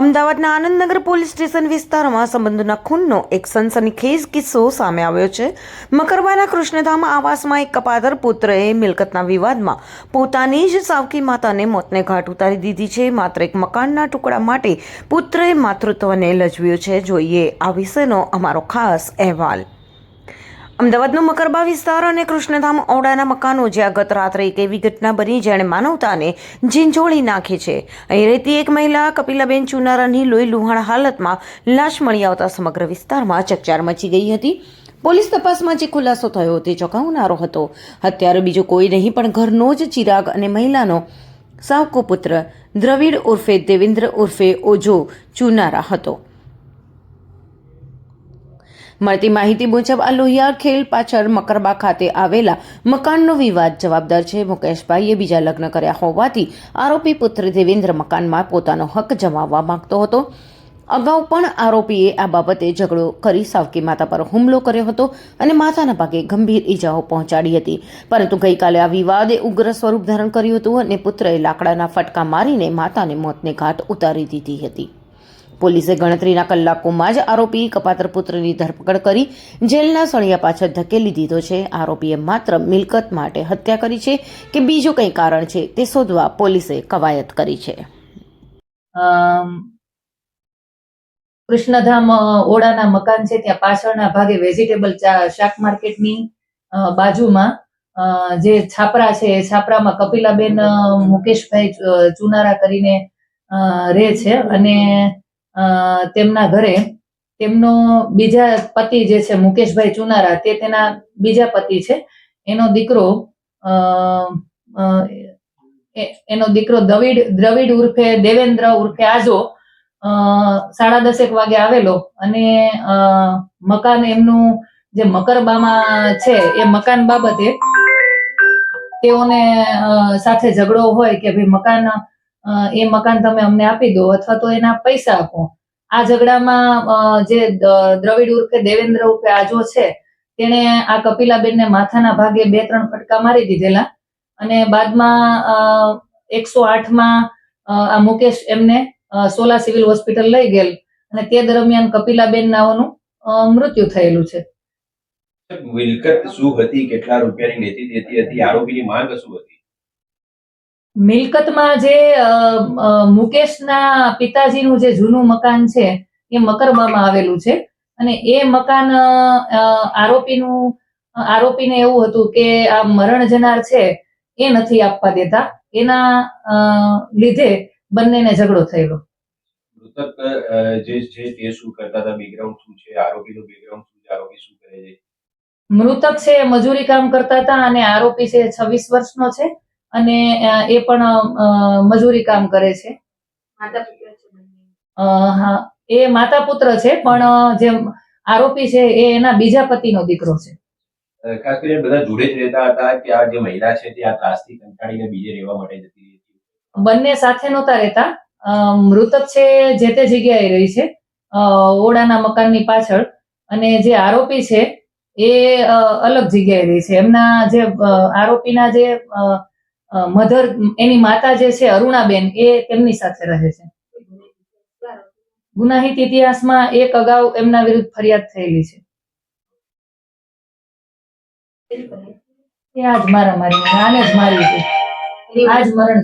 અમદાવાદના Anandnagar police station વિસ્તારમાં સંબંધોના ખૂનનો એક સનસનીખેજ કિસ્સો સામે આવ્યો છે. મકરબાના કૃષ્ણધામ આવાસમાં એક કપાદર પુત્રએ મિલકતના વિવાદમાં પોતાની જ સાવકી માતાને મોતને ઘાટ ઉતારી દીધી છે. માત્ર એક મકાનના ટુકડા માટે પુત્રએ માતૃત્વને લજવ્યું છે. જોઈએ આ વિશેનો અમારો ખાસ અહેવાલ. અમદાવાદનો મકરબા વિસ્તાર અને કૃષ્ણધામ ઓડાના મકાનો જ્યાં ગત રાત્રે એક એવી ઘટના બની જેણે માનવતાને ઝીંઝોળી નાખી છે. અહીં રહેતી એક મહિલા કપિલાબેન ચુનારાની લોહી લુહાણ હાલતમાં લાશ મળી આવતા સમગ્ર વિસ્તારમાં ચકચાર મચી ગઈ હતી. પોલીસ તપાસમાં જે ખુલાસો થયો તે ચોંકાવનારો હતો. અત્યારે બીજો કોઈ નહીં, પણ ઘરનો જ ચિરાગ અને મહિલાનો સાવકો પુત્ર દ્રવિડ ઉર્ફે દેવેન્દ્ર ઉર્ફે ઓજો ચુનારા હતો. મળતી માહિતી મુજબ આ લોહિયાર ખેલ પાછળ મકરબા ખાતે આવેલા મકાનનો વિવાદ જવાબદાર છે. મુકેશભાઈએ બીજા લગ્ન કર્યા હોવાથી આરોપી પુત્ર દેવેન્દ્ર મકાનમાં પોતાનો હક જમાવવા માંગતો હતો. અગાઉ પણ આરોપીએ આ બાબતે ઝઘડો કરી સાવકી માતા પર હુમલો કર્યો હતો અને માતાના ભાગે ગંભીર ઈજાઓ પહોંચાડી હતી. પરંતુ ગઈકાલે આ વિવાદે ઉગ્ર સ્વરૂપ ધારણ કર્યું હતું અને પુત્રએ લાકડાના ફટકા મારીને માતાને મોતને ઘાટ ઉતારી દીધી હતી. પોલીસે ગણતરીના કલાકોમાં જ આરોપી કપાત્ર પુત્રની ધરપકડ કરી જેલના સળિયા પાછળ ધકેલી દીધો છે. આરોપીએ માત્ર મિલકત માટે હત્યા કરી છે કે બીજું કંઈ કારણ છે તે શોધવા પોલીસે કવાયત કરી છે. કૃષ્ણધામ ઓડાના મકાન છે. ત્યાં પાછળના ભાગે વેજીટેબલ શાક માર્કેટની બાજુમાં જે છાપરા છે એ છાપરામાં કપિલાબેન મુકેશભાઈ ચુનારા કરીને રહે છે. અને તેમના ઘરે તેમનો બીજા પતિ જે છે મુકેશભાઈ ચુનારા તે તેના બીજા પતિ છે. એનો દીકરો એનો દીકરો દ્રવિડ દ્રવિડ ઉર્ફે દેવેન્દ્ર ઉર્ફે આજો સાડા દસેક વાગે આવેલો અને મકાન એમનું જે મકરબામાં છે એ મકાન બાબતે તેઓને સાથે ઝઘડો હોય કે ભાઈ મકાન એ મકાન તમે અમને આપી દો અથવા તો એના પૈસા આપો. આ ઝઘડામાં જે દ્રવિડ ઉર્ફે દેવેન્દ્ર ઉર્ફે આજો છે, તેણે આ કપિલાબેનને માથાના ભાગે બે ત્રણ ફટકા મારી દીધેલા અને બાદમાં એકસો આઠમાં આ મુકેશ એમને સોલા સિવિલ હોસ્પિટલ લઈ ગયેલ અને તે દરમિયાન કપિલાબેન નાઓનું મૃત્યુ થયેલું છે. મિલકત શું હતી? કેટલા રૂપિયાની લેતી દેતી હતી? આરોપીની માંગ શું હતી? મિલકતમાં જે મુકેશના પિતાજીનું જે જૂનું મકાન છે એ મકરબામાં આવેલું છે. અને એ મકાન આરોપીનું આરોપીને એવું હતું કે આ મરણ જનાર છે એ નથી આપવા દેતા. એના લીધે બંનેને ઝઘડો થયેલો. મૃતક જે છે તે શું કરતા હતા બેકગ્રાઉન્ડ શું છે આરોપીનું બેકગ્રાઉન્ડ શું છે આરોપી શું કરે છે? મૃતક છે મજૂરી કામ કરતા હતા અને આરોપી છે છવ્વીસ વર્ષનો છે. અને એ પણ અ, મજૂરી કામ કરે છે. અ, હા એ માતા પુત્ર છે પણ અ, જે આરોપી છે એ એના બીજા પતિનો દીકરો છે. ખાસ કરીને બધા જોડે જ રહેતા હતા કે આ જે મહિલા છે તે આ ત્રાસથી કંટાળીને બીજે રહેવા માટે જતી બંને સાથે નહોતા રહેતા. અ, મૃતક છે જે તે જગ્યાએ રહી છે અ, ઓડાના મકાનની પાછળ. અને જે આરોપી છે એ અલગ જગ્યાએ રહી છે. એમના જે આરોપીના જે મધર, એની માતા જે છે, અરુણાબેન, એ તેમની સાથે રહે છે. ગુનાહિત ઇતિહાસમાં એક અગાઉ એમના વિરુદ્ધ ફરિયાદ થયેલી છે. એ આજ મારા મારી આને જ મારી હતી આજ મરણ